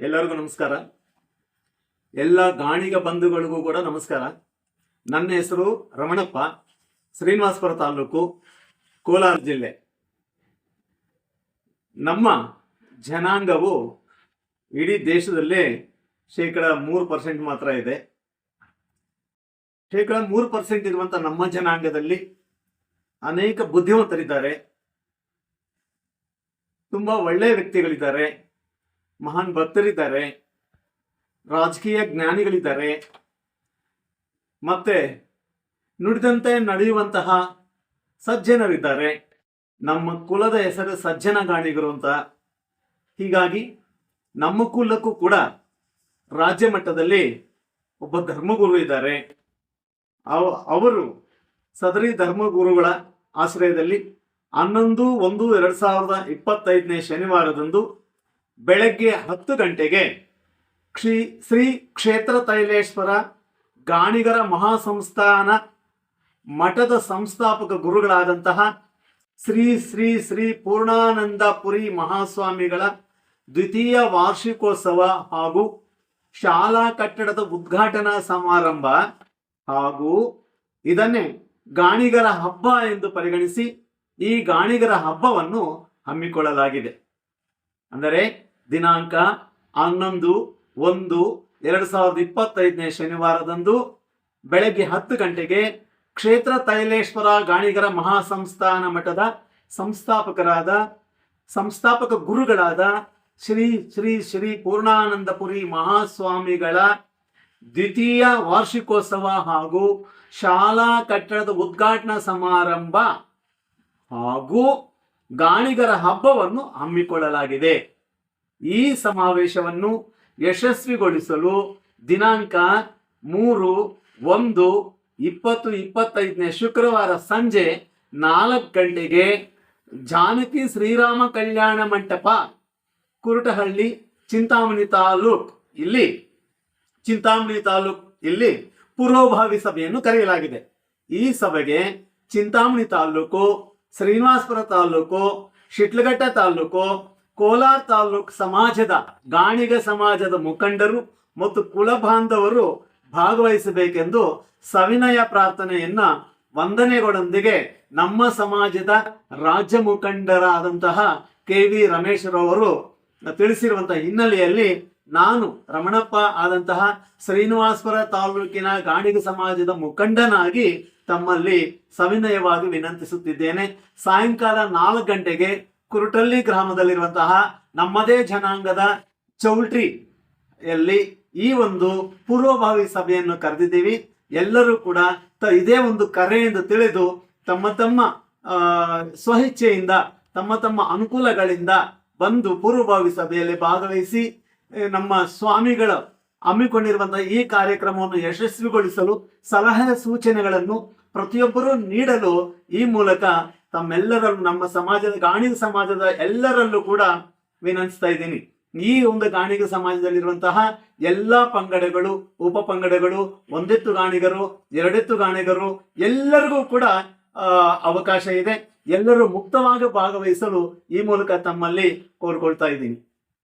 ಎಲ್ಲರಿಗೂ ನಮಸ್ಕಾರ. ಎಲ್ಲ ಗಾಣಿಗ ಬಂಧುಗಳಿಗೂ ಕೂಡ ನಮಸ್ಕಾರ. ನನ್ನ ಹೆಸರು ರಮಣಪ್ಪ, ಶ್ರೀನಿವಾಸಪುರ ತಾಲೂಕು, ಕೋಲಾರ ಜಿಲ್ಲೆ. ನಮ್ಮ ಜನಾಂಗವು ಇಡೀ ದೇಶದಲ್ಲೇ ಶೇಕಡ ಮೂರು ಪರ್ಸೆಂಟ್ ಮಾತ್ರ ಇದೆ. ಶೇಕಡ ಮೂರು ಪರ್ಸೆಂಟ್ ಇರುವಂತ ನಮ್ಮ ಜನಾಂಗದಲ್ಲಿ ಅನೇಕ ಬುದ್ಧಿವಂತರಿದ್ದಾರೆ. ತುಂಬಾ ಒಳ್ಳೆಯ ವ್ಯಕ್ತಿಗಳಿದ್ದಾರೆ. ಮಹಾನ್ ಭಕ್ತರಿದ್ದಾರೆ, ರಾಜಕೀಯ ಜ್ಞಾನಿಗಳಿದ್ದಾರೆ, ಮತ್ತೆ ನುಡಿದಂತೆ ನಡೆಯುವಂತಹ ಸಜ್ಜನರಿದ್ದಾರೆ. ನಮ್ಮ ಕುಲದ ಹೆಸರು ಸಜ್ಜನ ಗಾಣಿಗರು ಅಂತ. ಹೀಗಾಗಿ ನಮ್ಮ ಕುಲಕ್ಕೂ ಕೂಡ ರಾಜ್ಯ ಮಟ್ಟದಲ್ಲಿ ಒಬ್ಬ ಧರ್ಮಗುರು ಇದ್ದಾರೆ. ಅವ- ಅವರು ಸದರಿ ಧರ್ಮಗುರುಗಳ ಆಶ್ರಯದಲ್ಲಿ ಹನ್ನೊಂದು ಒಂದು ಎರಡು ಸಾವಿರದ ಇಪ್ಪತ್ತೈದನೇ ಶನಿವಾರದಂದು ಬೆಳಗ್ಗೆ ಹತ್ತು ಗಂಟೆಗೆ ಶ್ರೀ ಶ್ರೀ ಕ್ಷೇತ್ರ ತೈಲೇಶ್ವರ ಗಾಣಿಗರ ಮಹಾಸಂಸ್ಥಾನ ಮಠದ ಸಂಸ್ಥಾಪಕ ಗುರುಗಳಾದಂತಹ ಶ್ರೀ ಶ್ರೀ ಶ್ರೀ ಪೂರ್ಣಾನಂದ ಪುರಿ ಮಹಾಸ್ವಾಮಿಗಳ ದ್ವಿತೀಯ ವಾರ್ಷಿಕೋತ್ಸವ ಹಾಗೂ ಶಾಲಾ ಕಟ್ಟಡದ ಉದ್ಘಾಟನಾ ಸಮಾರಂಭ ಹಾಗೂ ಇದನ್ನೇ ಗಾಣಿಗರ ಹಬ್ಬ ಎಂದು ಪರಿಗಣಿಸಿ ಈ ಗಾಣಿಗರ ಹಬ್ಬವನ್ನು ಹಮ್ಮಿಕೊಳ್ಳಲಾಗಿದೆ. ಅಂದರೆ ದಿನಾಂಕ ಹನ್ನೊಂದು, ಒಂದು, ಎರಡು ಸಾವಿರದ ಇಪ್ಪತ್ತೈದನೇ ಶನಿವಾರದಂದು ಬೆಳಗ್ಗೆ ಹತ್ತು ಗಂಟೆಗೆ ಕ್ಷೇತ್ರ ತೈಲೇಶ್ವರ ಗಾಣಿಗರ ಮಹಾಸಂಸ್ಥಾನ ಮಠದ ಸಂಸ್ಥಾಪಕರಾದ, ಸಂಸ್ಥಾಪಕ ಗುರುಗಳಾದ ಶ್ರೀ ಶ್ರೀ ಶ್ರೀ ಪೂರ್ಣಾನಂದಪುರಿ ಮಹಾಸ್ವಾಮಿಗಳ ದ್ವಿತೀಯ ವಾರ್ಷಿಕೋತ್ಸವ ಹಾಗೂ ಶಾಲಾ ಕಟ್ಟಡದ ಉದ್ಘಾಟನಾ ಸಮಾರಂಭ ಹಾಗೂ ಗಾಣಿಗರ ಹಬ್ಬವನ್ನು ಹಮ್ಮಿಕೊಳ್ಳಲಾಗಿದೆ. ಈ ಸಮಾವೇಶವನ್ನು ಯಶಸ್ವಿಗೊಳಿಸಲು ದಿನಾಂಕ ಮೂರು, ಒಂದು, ಇಪ್ಪತ್ತು, ಇಪ್ಪತ್ತೈದನೇ ಶುಕ್ರವಾರ ಸಂಜೆ ನಾಲ್ಕು ಗಂಟೆಗೆ ಜಾನಕಿ ಶ್ರೀರಾಮ ಕಲ್ಯಾಣ ಮಂಟಪ, ಕುರುಟಹಳ್ಳಿ, ಚಿಂತಾಮಣಿ ತಾಲೂಕ್. ಇಲ್ಲಿ, ಚಿಂತಾಮಣಿ ತಾಲೂಕ್ ಇಲ್ಲಿ ಪೂರ್ವಭಾವಿ ಸಭೆಯನ್ನು ಕರೆಯಲಾಗಿದೆ. ಈ ಸಭೆಗೆ ಚಿಂತಾಮಣಿ ತಾಲೂಕು, ಶ್ರೀನಿವಾಸಪುರ ತಾಲೂಕು, ಶಿಟ್ಲಘಟ್ಟ ತಾಲೂಕು ಕೋಲಾರ ತಾಲೂಕ್ ಸಮಾಜದ ಗಾಣಿಗ ಸಮಾಜದ ಮುಖಂಡರು ಮತ್ತು ಕುಲ ಬಾಂಧವರು ಭಾಗವಹಿಸಬೇಕೆಂದು ಸವಿನಯ ಪ್ರಾರ್ಥನೆಯನ್ನ ವಂದನೆಗಳೊಂದಿಗೆ ನಮ್ಮ ಸಮಾಜದ ರಾಜ್ಯ ಮುಖಂಡರಾದಂತಹ ಕೆ ವಿ ರಮೇಶ್ರವರು ತಿಳಿಸಿರುವಂತಹ ಹಿನ್ನೆಲೆಯಲ್ಲಿ ನಾನು ರಮಣಪ್ಪ ಆದಂತಹ ಶ್ರೀನಿವಾಸಪುರ ತಾಲೂಕಿನ ಗಾಣಿಗ ಸಮಾಜದ ಮುಖಂಡನಾಗಿ ತಮ್ಮಲ್ಲಿ ಸವಿನಯವಾಗಿ ವಿನಂತಿಸುತ್ತಿದ್ದೇನೆ. ಸಾಯಂಕಾಲ ನಾಲ್ಕು ಗಂಟೆಗೆ ಕುರುಟಳ್ಳಿ ಗ್ರಾಮದಲ್ಲಿರುವಂತಹ ನಮ್ಮದೇ ಜನಾಂಗದ ಚೌಲ್ಟ್ರಿ ಯಲ್ಲಿ ಈ ಒಂದು ಪೂರ್ವಭಾವಿ ಸಭೆಯನ್ನು ಕರೆದಿದ್ದೀವಿ. ಎಲ್ಲರೂ ಕೂಡ ಇದೇ ಒಂದು ಕರೆ ಎಂದು ತಿಳಿದು ತಮ್ಮ ತಮ್ಮ ಸ್ವಇಚ್ಛೆಯಿಂದ, ತಮ್ಮ ತಮ್ಮ ಅನುಕೂಲಗಳಿಂದ ಬಂದು ಪೂರ್ವಭಾವಿ ಸಭೆಯಲ್ಲಿ ಭಾಗವಹಿಸಿ ನಮ್ಮ ಸ್ವಾಮಿಗಳು ಹಮ್ಮಿಕೊಂಡಿರುವಂತಹ ಈ ಕಾರ್ಯಕ್ರಮವನ್ನು ಯಶಸ್ವಿಗೊಳಿಸಲು ಸಲಹೆ ಸೂಚನೆಗಳನ್ನು ಪ್ರತಿಯೊಬ್ಬರೂ ನೀಡಲು ಈ ಮೂಲಕ ತಮ್ಮೆಲ್ಲರಲ್ಲೂ ನಮ್ಮ ಸಮಾಜದ, ಗಾಣಿಗ ಸಮಾಜದ ಎಲ್ಲರಲ್ಲೂ ಕೂಡ ವಿನಂತಿಸ್ತಾ ಇದ್ದೀನಿ. ಈ ಒಂದು ಗಾಣಿಗ ಸಮಾಜದಲ್ಲಿರುವಂತಹ ಎಲ್ಲಾ ಪಂಗಡಗಳು, ಉಪ ಪಂಗಡಗಳು, ಒಂದೆತ್ತು ಗಾಣಿಗರು, ಎರಡೆತ್ತು ಗಾಣಿಗರು, ಎಲ್ಲರಿಗೂ ಕೂಡ ಅವಕಾಶ ಇದೆ. ಎಲ್ಲರೂ ಮುಕ್ತವಾಗಿ ಭಾಗವಹಿಸಲು ಈ ಮೂಲಕ ತಮ್ಮಲ್ಲಿ ಕೋರ್ಕೊಳ್ತಾ ಇದ್ದೀನಿ.